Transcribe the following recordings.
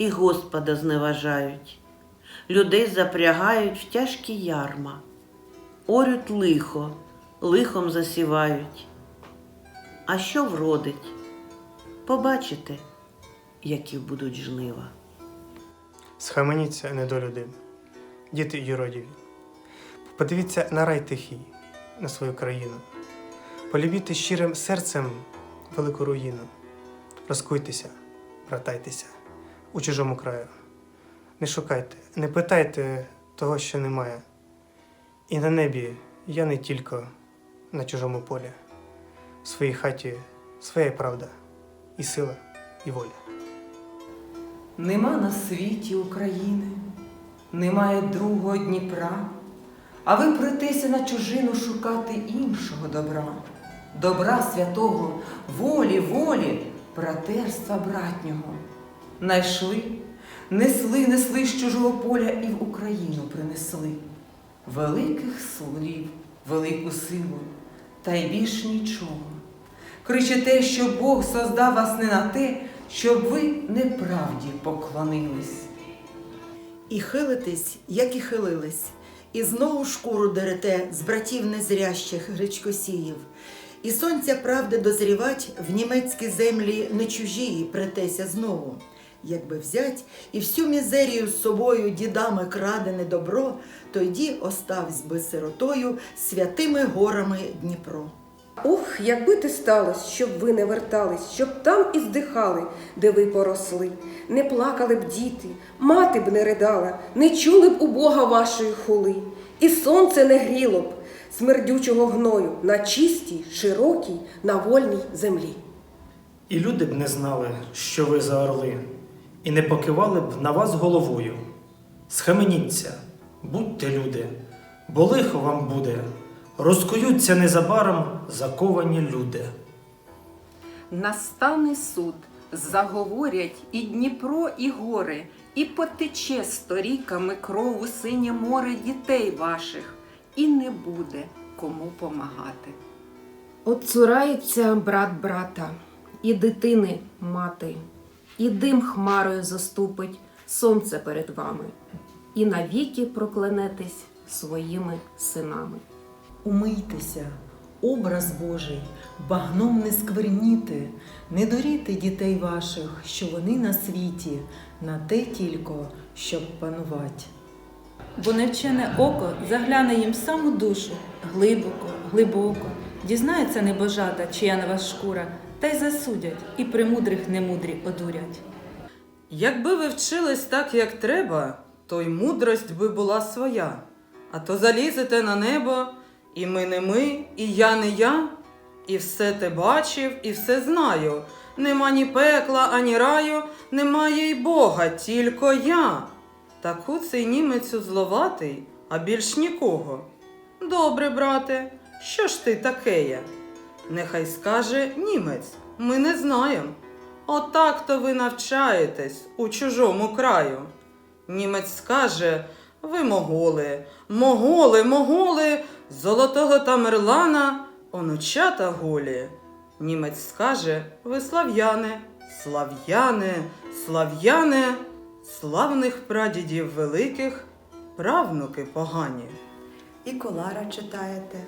і Господа зневажають, людей запрягають в тяжкі ярма, орють лихо, лихом засівають. А що вродить? Побачите, які будуть жнива. Схаменіться, недолюди, діти юродіві. Подивіться на рай тихий, на свою країну. Полюбіть щирим серцем велику руїну. Розкуйтеся, братайтеся у чужому краю. Не шукайте, не питайте того, що немає. І на небі я не тільки на чужому полі. В своїй хаті своя правда, і сила, і воля. Нема на світі України, немає другого Дніпра, а ви притеся на чужину шукати іншого добра, добра святого, волі, волі, братерства братнього. Найшли, несли, несли з чужого поля і в Україну принесли. Великих слів, велику силу, та й більш нічого. Кричите, що Бог создав вас не на те, щоб ви неправді поклонились. І хилитесь, як і хилились, і знову шкуру дерете з братів незрящих гречкосіїв. І сонця правди дозрівать в німецькі землі не чужії претеся знову. Якби взять і всю мізерію з собою дідами крадене добро, тоді оставсь би сиротою святими горами Дніпро. Ух, якби ти сталось, щоб ви не вертались, щоб там і здихали, де ви поросли. Не плакали б діти, мати б не ридала, не чули б у Бога вашої хули, і сонце не гріло б смердючого гною на чистій, широкій, на вольній землі. І люди б не знали, що ви за орли, і не покивали б на вас головою. Схаменіться, будьте люди, бо лихо вам буде, розкуються незабаром заковані люди. Настане суд, заговорять і Дніпро, і гори, і потече сторіками кров у синє море дітей ваших, і не буде кому помагати. Отцурається брат брата, і дитини мати, і дим хмарою заступить сонце перед вами, і навіки проклянетесь своїми синами. Умийтеся, образ Божий, багном не скверніти, не доріти дітей ваших, що вони на світі, на те тільки, щоб панувати. Бо невчене око загляне їм саму душу, глибоко, глибоко, дізнається небожата, чия на вас шкура, та й засудять, і премудрих немудрі одурять. Якби ви вчились так, як треба, то й мудрость би була своя. А то залізете на небо, і ми не ми, і я не я, і все те бачив, і все знаю. Нема ні пекла, ані раю, немає й Бога, тільки я. Таку цей німець зловатий, а більш нікого. Добре, брате, що ж ти такеє? Нехай скаже німець, ми не знаємо. Отак то ви навчаєтесь у чужому краю. Німець скаже, ви моголи, моголи, моголи, золотого Тамерлана, онучата голі. Німець скаже, ви слав'яни, слав'яни, слав'яни, славних прадідів великих, правнуки погані. І колара читаєте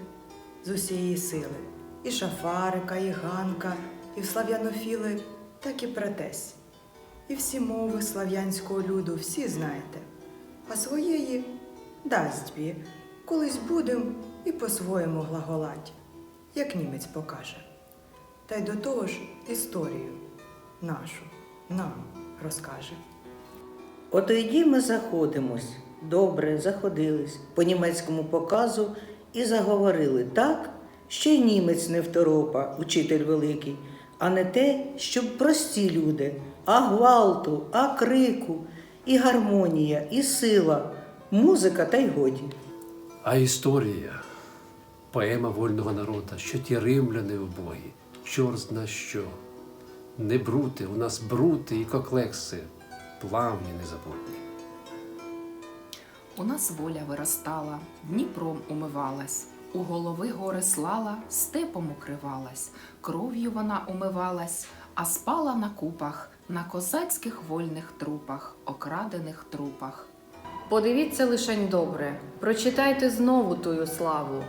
з усієї сили, і шафарика, і ганка, і в слав'янофіли, так і претесь. І всі мови слав'янського люду всі знаєте, а своєї дасть бі, колись будем і по-своєму глаголать, як німець покаже. Та й до того ж історію нашу нам розкаже. От тоді ми заходимось, добре заходились по німецькому показу і заговорили так, що й німець не второпа, учитель великий, а не те, щоб прості люди, а гвалту, а крику, і гармонія, і сила, музика та й годі. А історія поема вольного народа, що ті римляни в бої, чорт зна що. Не брути, у нас брути і коклекси, плавні незабутні. У нас воля виростала, Дніпром умивалась, у голови гори слала, степом укривалась, кров'ю вона умивалась, а спала на купах, на козацьких вольних трупах, окрадених трупах. Подивіться лишень добре, прочитайте знову тую славу,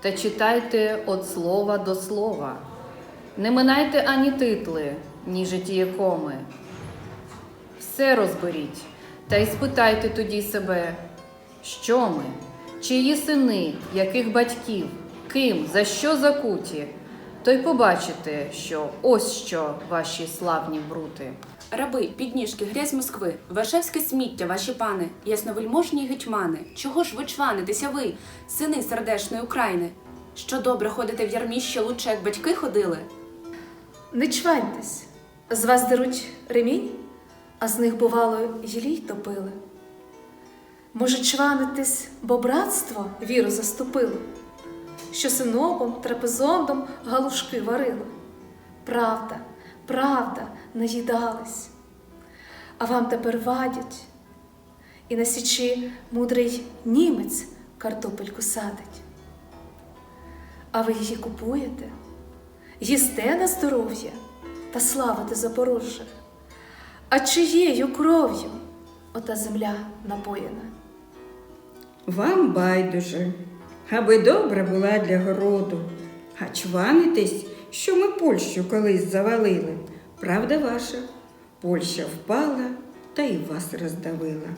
та читайте від слова до слова. Не минайте ані титли, ні житієкоми. Все розберіть, та й спитайте тоді себе, що ми, чиї сини, яких батьків, ким, за що закуті, то й побачите, що ось що ваші славні брути. Раби, підніжки, грязь Москви, Варшавське сміття, ваші пани, ясновельможні гетьмани, чого ж ви чванитеся ви, сини сердешної України? Що добре ходите в ярміще лучше, як батьки ходили? Не чваньтесь, з вас деруть ремінь, а з них, бувало, гілій топили. Може, чванитесь, бо братство віру заступило, що синопом, трапезондом галушки варило. Правда, правда, наїдались, а вам тепер вадять, і на січі мудрий німець картопельку садить. А ви її купуєте? їсте на здоров'я та славите Запорожжя. А чиєю кров'ю ота земля напоєна? Вам байдуже, аби добра була для городу, а чванитесь, що ми Польщу колись завалили. Правда ваша, Польща впала та й вас роздавила.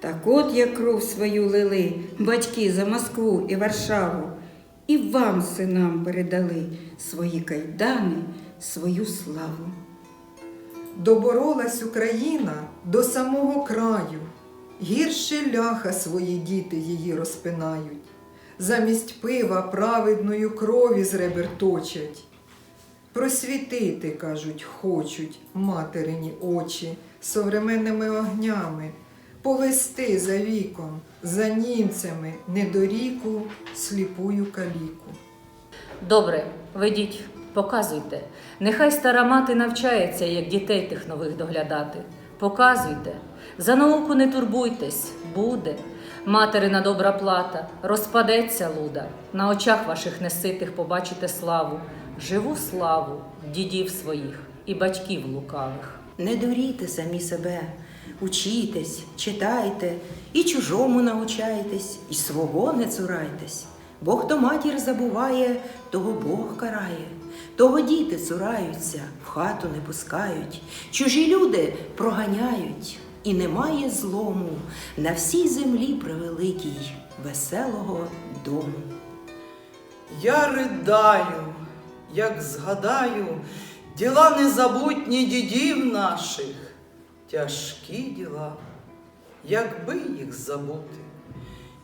Так от як кров свою лили батьки за Москву і Варшаву, і вам, синам, передали свої кайдани, свою славу. Доборолась Україна до самого краю, гірше ляха свої діти її розпинають, замість пива праведною крові з ребер точать. Просвітити, кажуть, хочуть материні очі современними огнями, повести за віком, за німцями недоріку, сліпую каліку. Добре, ведіть, показуйте. Нехай стара мати навчається, як дітей тих нових доглядати. Показуйте. За науку не турбуйтесь, буде. Материна добра плата, розпадеться луда. На очах ваших неситих побачите славу, живу славу дідів своїх і батьків лукавих. Не дурійте самі себе, учітесь, читайте, і чужому научайтесь, і свого не цурайтесь. Бо хто матір забуває, того Бог карає, того діти цураються, в хату не пускають, чужі люди проганяють, і немає злому. На всій землі превеликій веселого дому. Я ридаю, як згадаю діла незабутні дідів наших, тяжкі діла, якби їх забути,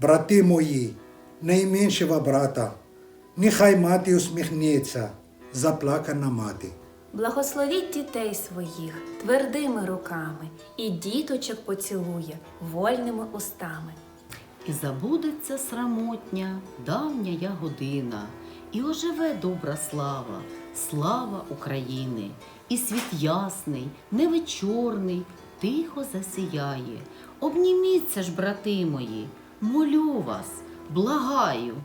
брати мої, найменшого брата, нехай мати усміхнеться, заплакана мати. Благословіть дітей своїх твердими руками і діточок поцілує вольними устами. І забудеться срамотня, давня я година, і оживе добра слава, слава України, і світ ясний, неви чорний, тихо засіяє. Обніміться ж, брати мої, молю вас, благаю.